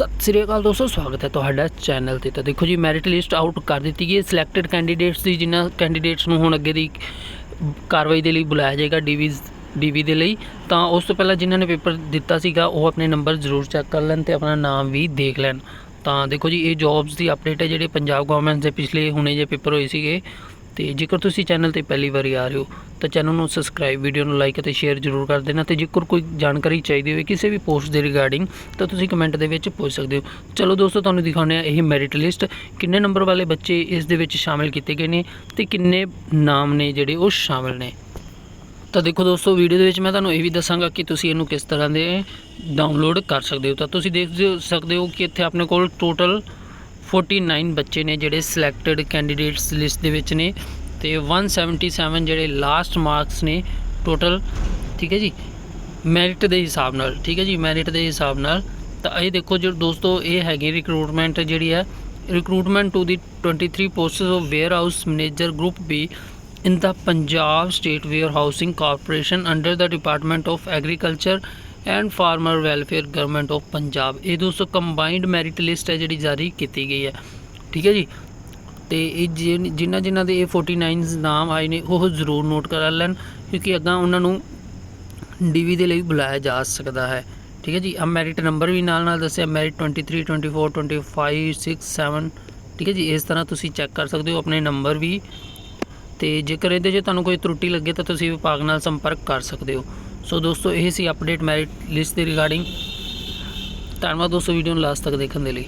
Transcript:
ਸਤਿ ਸ੍ਰੀ ਅਕਾਲ ਦੋਸਤੋ, ਸਵਾਗਤ ਹੈ ਤੁਹਾਡਾ ਚੈਨਲ ਤੇ। ਤਾਂ ਦੇਖੋ ਜੀ ਮੈਰਿਟ ਲਿਸਟ ਆਊਟ ਕਰ ਦਿੱਤੀ ਗਈ ਹੈ। ਸਿਲੈਕਟਡ ਕੈਂਡੀਡੇਟਸ ਦੀ ਜਿਨ੍ਹਾਂ ਕੈਂਡੀਡੇਟਸ ਨੂੰ ਹੁਣ ਅੱਗੇ ਦੀ ਕਾਰਵਾਈ ਦੇ ਲਈ ਬੁਲਾਇਆ ਜਾਏਗਾ ਡੀਵੀ ਡੀਵੀ ਦੇ ਲਈ, ਤਾਂ ਉਸ ਤੋਂ ਪਹਿਲਾਂ ਜਿਨ੍ਹਾਂ ਨੇ ਪੇਪਰ ਦਿੱਤਾ ਸੀਗਾ, ਉਹ ਆਪਣੇ ਨੰਬਰ ਜ਼ਰੂਰ ਚੈੱਕ ਕਰ ਲੈਣ ਤੇ ਆਪਣਾ ਨਾਮ ਵੀ ਦੇਖ ਲੈਣ। ਤਾਂ ਦੇਖੋ ਜੀ, ਇਹ ਜੌਬਸ ਦੀ ਅਪਡੇਟ ਹੈ ਜਿਹੜੇ ਪੰਜਾਬ ਗਵਰਨਮੈਂਟ ਦੇ ਪਿਛਲੇ ਹੁਣੇ ਜੇ ਪੇਪਰ ਹੋਏ ਸੀਗੇ। ਤੇ ਜੇਕਰ ਤੁਸੀਂ ਚੈਨਲ ਤੇ ਪਹਿਲੀ ਵਾਰੀ ਆ ਰਹੇ ਹੋ, ਤਾਂ ਚੈਨਲ ਨੂੰ ਸਬਸਕ੍ਰਾਈਬ ਵੀਡੀਓ ਨੂੰ ਲਾਈਕ ਅਤੇ ਸ਼ੇਅਰ ਜ਼ਰੂਰ ਕਰ ਦੇਣਾ ਤੇ ਜੇਕਰ ਕੋਈ ਜਾਣਕਾਰੀ ਚਾਹੀਦੀ ਹੋਵੇ, ਕਿਸੇ ਵੀ ਪੋਸਟ ਦੇ ਰਿਗਾਰਡਿੰਗ ਤਾਂ ਤੁਸੀਂ ਕਮੈਂਟ ਦੇ ਵਿੱਚ ਪੁੱਛ ਸਕਦੇ ਹੋ। ਚਲੋ ਦੋਸਤੋ, ਤੁਹਾਨੂੰ ਦਿਖਾਉਂਦੇ ਆ ਇਹ ਮੈਰਿਟ ਲਿਸਟ ਕਿੰਨੇ ਨੰਬਰ ਵਾਲੇ ਬੱਚੇ ਇਸ ਦੇ ਵਿੱਚ ਸ਼ਾਮਿਲ ਕੀਤੇ ਗਏ ਨੇ ਤੇ ਕਿੰਨੇ ਨਾਮ ਨੇ ਜਿਹੜੇ ਉਹ ਸ਼ਾਮਿਲ ਨੇ। ਤਾਂ ਦੇਖੋ ਦੋਸਤੋ ਵੀਡੀਓ ਦੇ ਵਿੱਚ ਮੈਂ ਤੁਹਾਨੂੰ ਇਹ ਵੀ ਦੱਸਾਂਗਾ ਕਿ ਤੁਸੀਂ ਇਹਨੂੰ ਕਿਸ ਤਰ੍ਹਾਂ ਦੇ ਡਾਊਨਲੋਡ ਕਰ ਸਕਦੇ ਹੋ। ਤਾਂ ਤੁਸੀਂ ਦੇਖ ਸਕਦੇ ਹੋ ਕਿ ਇੱਥੇ ਆਪਣੇ ਕੋਲ ਟੋਟਲ 49 ਬੱਚੇ ਨੇ ਜਿਹੜੇ ਸਿਲੈਕਟਡ ਕੈਂਡੀਡੇਟਸ ਲਿਸਟ ਦੇ ਵਿੱਚ ਨੇ ਤੇ 177 ਜਿਹੜੇ ਲਾਸਟ ਮਾਰਕਸ ਨੇ ਟੋਟਲ ਠੀਕ ਹੈ ਜੀ? ਮੈਰਿਟ ਦੇ ਹਿਸਾਬ ਨਾਲ, ਠੀਕ ਹੈ ਜੀ? ਮੈਰਿਟ ਦੇ ਹਿਸਾਬ ਨਾਲ। ਤਾਂ ਇਹ ਦੇਖੋ ਜੋ ਦੋਸਤੋ, ਇਹ ਹੈਗੀ ਰਿਕਰੂਟਮੈਂਟ ਜਿਹੜੀ ਹੈ ਰਿਕਰੂਟਮੈਂਟ ਟੂ ਦੀ 23 posts of warehouse manager group B in the Punjab State Warehousing Corporation under the Department of Agriculture and farmer welfare Government of Punjab ਇਹ ਦੋਸਤੋ ਕੰਬਾਈਨਡ ਮੈਰਿਟ ਲਿਸਟ ਹੈ ਜਿਹੜੀ ਜਾਰੀ ਕੀਤੀ ਗਈ ਹੈ। ਠੀਕ ਹੈ ਜੀ? ਤੇ ਇਹ ਜਿਨ- ਜਿਨ੍ਹਾਂ ਜਿਨ੍ਹਾਂ ਦੇ ਇਹ 49 ਨਾਮ ਆਏ ਨੇ, ਉਹ ਜ਼ਰੂਰ ਨੋਟ ਕਰ ਲੈਣ, ਕਿਉਂਕਿ ਅੱਗਾ ਉਹਨਾਂ ਨੂੰ ਡੀਵੀ ਦੇ ਲਈ ਬੁਲਾਇਆ ਜਾ ਸਕਦਾ ਹੈ। ਠੀਕ ਹੈ ਜੀ? ਆ ਮੈਰਿਟ ਨੰਬਰ ਵੀ ਨਾਲ ਨਾਲ ਦੱਸਿਆ ਮੈਰਿਟ 23 24 25 6 7 ਠੀਕ ਹੈ ਜੀ? ਇਸ ਤਰ੍ਹਾਂ ਤੁਸੀਂ ਚੈੱਕ ਕਰ ਸਕਦੇ ਹੋ, ਆਪਣੇ ਨੰਬਰ ਵੀ। ਤੇ ਜੇਕਰ ਇਹਦੇ 'ਚ ਤੁਹਾਨੂੰ ਕੋਈ ਤਰੁੱਟੀ ਲੱਗੇ ਤਾਂ ਤੁਸੀਂ ਵਿਭਾਗ ਨਾਲ ਸੰਪਰਕ ਕਰ ਸਕਦੇ ਹੋ। ਸੋ ਦੋਸਤੋ, ਇਹ ਸੀ ਅਪਡੇਟ ਮੈਰਿਟ ਲਿਸਟ ਦੇ ਰਿਗਾਰਡਿੰਗ ਧੰਨਵਾਦ ਦੋਸਤੋ ਵੀਡੀਓ ਨੂੰ ਲਾਸਟ ਤੱਕ ਦੇਖਣ ਦੇ ਲਈ।